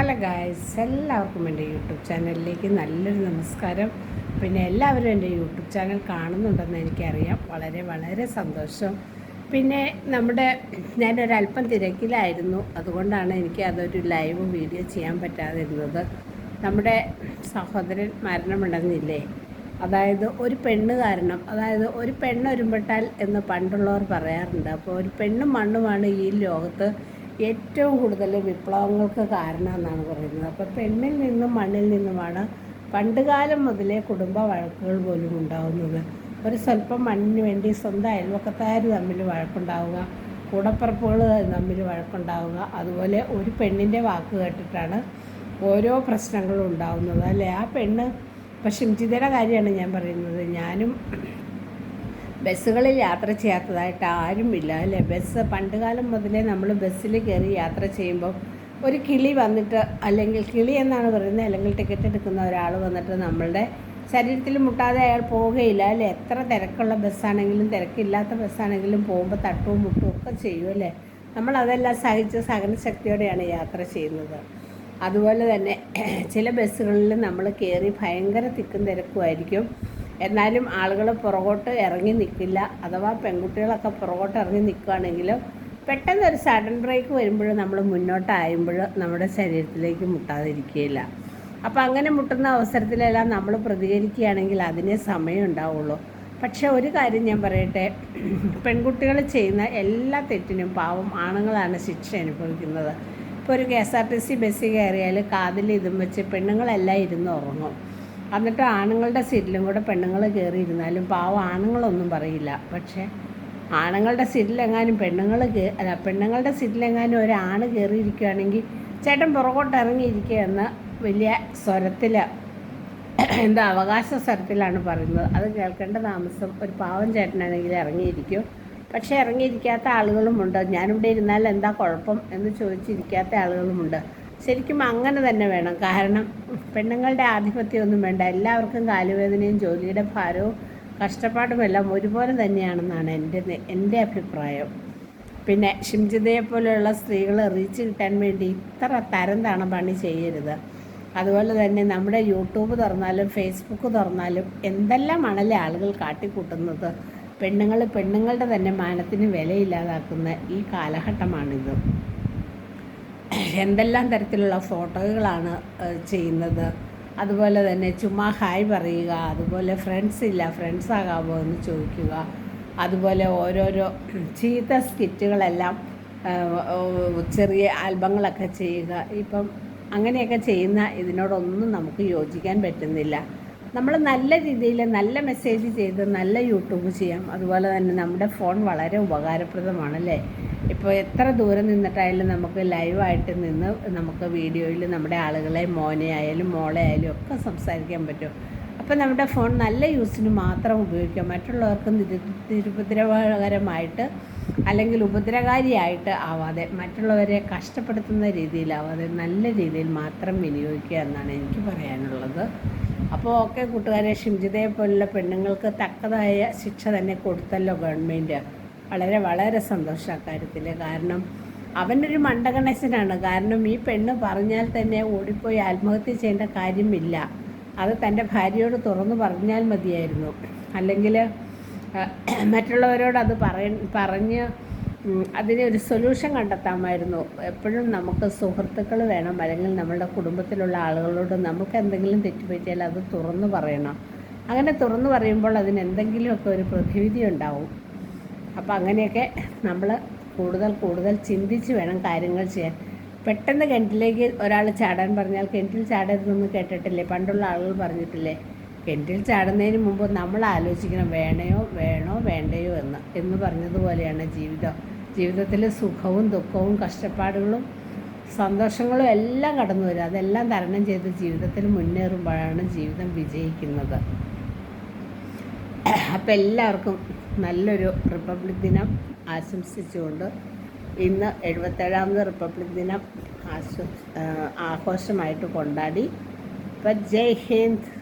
Hello guys എല്ലാവർക്കും എന്റെ YouTube ചാനലിലേക്ക് നല്ലൊരു നമസ്കാരം. പിന്നെ എല്ലാവരും എന്റെ യൂട്യൂബ് ചാനൽ കാണുന്നുണ്ടെന്ന് എനിക്കറിയാം. വളരെ വളരെ സന്തോഷം. പിന്നെ നമ്മുടെ ഞാനൊരല്പം തിരക്കിലായിരുന്നു. അതുകൊണ്ടാണ് എനിക്ക് അതൊരു ലൈവ് വീഡിയോ ചെയ്യാൻ പറ്റാതിരുന്നത്. നമ്മുടെ സഹോദരൻ മരണമുണ്ടെന്നില്ലേ അതായത് ഒരു പെണ്ണ് കാരണം അതായത് ഒരു പെണ്ണ് ഒരുമ്പെട്ടാൽ എന്ന് പണ്ടുള്ളവർ പറയാറുണ്ട്. അപ്പോൾ ഒരു പെണ്ണും മണ്ണുമാണ് ഈ ലോകത്ത് ഏറ്റവും കൂടുതൽ വിപ്ലവങ്ങൾക്ക് കാരണം എന്നാണ് പറയുന്നത്. അപ്പോൾ പെണ്ണിൽ നിന്നും മണ്ണിൽ നിന്നുമാണ് പണ്ടുകാലം മുതലേ കുടുംബ വഴക്കുകൾ പോലും ഉണ്ടാകുന്നത് ഒരു സ്വല്പം മണ്ണിന് വേണ്ടി സ്വന്തം അയൽവക്കക്കാർ തമ്മിൽ വഴക്കുണ്ടാവുക കൂടപ്പറപ്പുകൾ തമ്മിൽ വഴക്കുണ്ടാവുക അതുപോലെ ഒരു പെണ്ണിന്റെ വാക്ക് കേട്ടിട്ടാണ് ഓരോ പ്രശ്നങ്ങളും ഉണ്ടാകുന്നത് അല്ലേ? ആ പെണ്ണ് ഇപ്പം ഷിംജിതയുടെ കാര്യമാണ് ഞാൻ പറയുന്നത്. ഞാനും ബസ്സുകളിൽ യാത്ര ചെയ്യാത്തതായിട്ട് ആരും ഇല്ല അല്ലേ? ബസ് പണ്ടുകാലം മുതലേ നമ്മൾ ബസ്സിൽ കയറി യാത്ര ചെയ്യുമ്പോൾ ഒരു കിളി വന്നിട്ട് അല്ലെങ്കിൽ കിളി എന്നാണ് പറയുന്നത് അല്ലെങ്കിൽ ടിക്കറ്റ് എടുക്കുന്ന ഒരാൾ വന്നിട്ട് നമ്മളുടെ ശരീരത്തിൽ മുട്ടാതെ അയാൾ പോവുകയില്ല അല്ലേ? എത്ര തിരക്കുള്ള ബസ്സാണെങ്കിലും തിരക്കില്ലാത്ത ബസ്സാണെങ്കിലും പോകുമ്പോൾ തട്ടവും മുട്ടും ഒക്കെ ചെയ്യും അല്ലേ? നമ്മൾ അതെല്ലാം സഹിച്ച് സഹനശക്തിയോടെയാണ് യാത്ര ചെയ്യുന്നത്. അതുപോലെ തന്നെ ചില ബസ്സുകളിൽ നമ്മൾ കയറി ഭയങ്കര തിക്കും തിരക്കുമായിരിക്കും. എന്നാലും ആളുകൾ പുറകോട്ട് ഇറങ്ങി നിൽക്കില്ല. അഥവാ പെൺകുട്ടികളൊക്കെ പുറകോട്ട് ഇറങ്ങി നിൽക്കുകയാണെങ്കിലും പെട്ടെന്ന് ഒരു സഡൻ ബ്രേക്ക് വരുമ്പോൾ നമ്മൾ മുന്നോട്ടായുമ്പോൾ നമ്മുടെ ശരീരത്തിലേക്ക് മുട്ടാതിരിക്കുകയില്ല. അപ്പോൾ അങ്ങനെ മുട്ടുന്ന അവസരത്തിലെല്ലാം നമ്മൾ പ്രതികരിക്കുകയാണെങ്കിൽ അതിനെ സമയം ഉണ്ടാവുള്ളൂ. പക്ഷേ ഒരു കാര്യം ഞാൻ പറയട്ടെ പെൺകുട്ടികൾ ചെയ്യുന്ന എല്ലാ തെറ്റിനും പാവം ആണുങ്ങളാണ് ശിക്ഷ അനുഭവിക്കുന്നത്. ഇപ്പോൾ ഒരു K S R T C ബസ്സിൽ കയറിയാൽ കാതിൽ ഇതും വെച്ച് പെണ്ണുങ്ങളെല്ലാം ഇരുന്ന് ഉറങ്ങും. എന്നിട്ട് ആണുങ്ങളുടെ സീറ്റിലും കൂടെ പെണ്ണുങ്ങൾ കയറിയിരുന്നാലും പാവം ആണുങ്ങളൊന്നും പറയില്ല. പക്ഷേ ആണുങ്ങളുടെ സീറ്റിലെങ്ങാനും പെണ്ണുങ്ങൾ അല്ല പെണ്ണുങ്ങളുടെ സീറ്റിലെങ്ങാനും ഒരാണ് കയറിയിരിക്കുകയാണെങ്കിൽ ചേട്ടൻ പുറകോട്ട് ഇറങ്ങിയിരിക്കുക എന്ന് വലിയ സ്വരത്തിൽ എന്താ അവകാശ സ്വരത്തിലാണ് പറയുന്നത്. അത് കേൾക്കേണ്ട താമസം ഒരു പാവം ചേട്ടനാണെങ്കിൽ ഇറങ്ങിയിരിക്കും. പക്ഷേ ഇറങ്ങിയിരിക്കാത്ത ആളുകളുമുണ്ട്. ഞാനിവിടെ ഇരുന്നാൽ എന്താ കുഴപ്പം എന്ന് ചോദിച്ചിരിക്കാത്ത ആളുകളുമുണ്ട്. ശരിക്കും അങ്ങനെ തന്നെ വേണം. കാരണം പെണ്ണുങ്ങളുടെ ആധിപത്യമൊന്നും വേണ്ട. എല്ലാവർക്കും കാലുവേദനയും ജോലിയുടെ ഭാരവും കഷ്ടപ്പാടുമെല്ലാം ഒരുപോലെ തന്നെയാണെന്നാണ് എന്റെ എന്റെ അഭിപ്രായം. പിന്നെ ഷിംജിതയെ പോലെയുള്ള സ്ത്രീകൾ റീച്ച് കിട്ടാൻ വേണ്ടി ഇത്ര തരം താണ പണി ചെയ്യരുത്. അതുപോലെ തന്നെ നമ്മുടെ യൂട്യൂബ് തുറന്നാലും ഫേസ്ബുക്ക് തുറന്നാലും എന്തെല്ലാമാണല്ലേ ആളുകൾ കാട്ടിക്കൂട്ടുന്നത്? പെണ്ണുങ്ങൾ പെണ്ണുങ്ങളുടെ തന്നെ മാനത്തിന് വിലയില്ലാതാക്കുന്ന ഈ കാലഘട്ടമാണിത്. എന്തെല്ലാം തരത്തിലുള്ള ഫോട്ടോകളാണ് ചെയ്യുന്നത്? അതുപോലെ തന്നെ ചുമ്മാ ഹായ് പറയുക അതുപോലെ ഫ്രണ്ട്സ് ഇല്ല ഫ്രണ്ട്സ് ആകാമോ എന്ന് ചോദിക്കുക അതുപോലെ ഓരോരോ ചീത്ത സ്കിറ്റുകളെല്ലാം ചെറിയ ആൽബങ്ങളൊക്കെ ചെയ്യുക ഇപ്പം അങ്ങനെയൊക്കെ ചെയ്യുന്ന ഇതിനോടൊന്നും നമുക്ക് യോജിക്കാൻ പറ്റുന്നില്ല. നമ്മൾ നല്ല രീതിയിൽ നല്ല മെസ്സേജ് ചെയ്ത് നല്ല യൂട്യൂബ് ചെയ്യാം. അതുപോലെ തന്നെ നമ്മുടെ ഫോൺ വളരെ ഉപകാരപ്രദമാണല്ലേ? ഇപ്പോൾ എത്ര ദൂരം നിന്നിട്ടായാലും നമുക്ക് ലൈവായിട്ട് നിന്ന് നമുക്ക് വീഡിയോയിൽ നമ്മുടെ ആളുകളെ മോനെ ആയാലും മോളെ ആയാലും ഒക്കെ സംസാരിക്കാൻ പറ്റും. അപ്പോൾ നമ്മുടെ ഫോൺ നല്ല യൂസിന് മാത്രം ഉപയോഗിക്കാം. മറ്റുള്ളവർക്ക് നിരുപദ്രവകരമായിട്ട് അല്ലെങ്കിൽ ഉപദ്രവകാരിയായിട്ട് ആവാതെ മറ്റുള്ളവരെ കഷ്ടപ്പെടുത്തുന്ന രീതിയിലാവാതെ നല്ല രീതിയിൽ മാത്രം വിനിയോഗിക്കുക എന്നാണ് എനിക്ക് പറയാനുള്ളത്. അപ്പോൾ ഓക്കെ കൂട്ടുകാരെ ഷിംജിതയെ പോലുള്ള പെണ്ണുങ്ങൾക്ക് തക്കതായ ശിക്ഷ തന്നെ കൊടുത്തല്ലോ ഗവൺമെന്റ് വളരെ വളരെ സന്തോഷം അക്കാര്യത്തിൽ. കാരണം അവനൊരു മണ്ടഗണേശനാണ്. കാരണം ഈ പെണ്ണ് പറഞ്ഞാൽ തന്നെ ഓടിപ്പോയി ആത്മഹത്യ ചെയ്യേണ്ട കാര്യമില്ല. അത് തന്റെ ഭാര്യയോട് തുറന്നു പറഞ്ഞാൽ മതിയായിരുന്നു. അല്ലെങ്കിൽ മറ്റുള്ളവരോട് അത് പറയ പറഞ്ഞ് അതിന് ഒരു സൊല്യൂഷൻ കണ്ടെത്താമായിരുന്നു. എപ്പോഴും നമുക്ക് സുഹൃത്തുക്കൾ വേണം. അല്ലെങ്കിൽ നമ്മുടെ കുടുംബത്തിലുള്ള ആളുകളോട് നമുക്ക് എന്തെങ്കിലും തെറ്റുപറ്റിയാൽ അത് തുറന്നു പറയണം. അങ്ങനെ തുറന്നു പറയുമ്പോൾ അതിന് എന്തെങ്കിലുമൊക്കെ ഒരു പ്രതിവിധി ഉണ്ടാവും. അപ്പോൾ അങ്ങനെയൊക്കെ നമ്മൾ കൂടുതൽ കൂടുതൽ ചിന്തിച്ച് വേണം കാര്യങ്ങൾ ചെയ്യാൻ. പെട്ടെന്ന് കിണറ്റിലേക്ക് ഒരാൾ ചാടാൻ പറഞ്ഞാൽ കിണറ്റിൽ ചാടരുതെന്ന് കേട്ടിട്ടില്ലേ? പണ്ടുള്ള ആളുകൾ പറഞ്ഞിട്ടില്ലേ? കിണറ്റിൽ ചാടുന്നതിന് മുമ്പ് നമ്മൾ ആലോചിക്കണം വേണയോ വേണോ വേണ്ടയോ എന്ന്. എന്ന് പറഞ്ഞതുപോലെയാണ് ജീവിതം. ജീവിതത്തിൽ സുഖവും ദുഃഖവും കഷ്ടപ്പാടുകളും സന്തോഷങ്ങളും എല്ലാം കടന്നു വരും അതെല്ലാം തരണം ചെയ്ത് ജീവിതത്തിൽ മുന്നേറുമ്പോഴാണ് ജീവിതം വിജയിക്കുന്നത്. അപ്പം എല്ലാവർക്കും നല്ലൊരു റിപ്പബ്ലിക് ദിനം ആശംസിച്ചുകൊണ്ട് ഇന്ന് എഴുപത്തേഴാമത് റിപ്പബ്ലിക് ദിനം ആശ ആഘോഷമായിട്ട് കൊണ്ടാടി. അപ്പം ജയ് ഹിന്ദ്.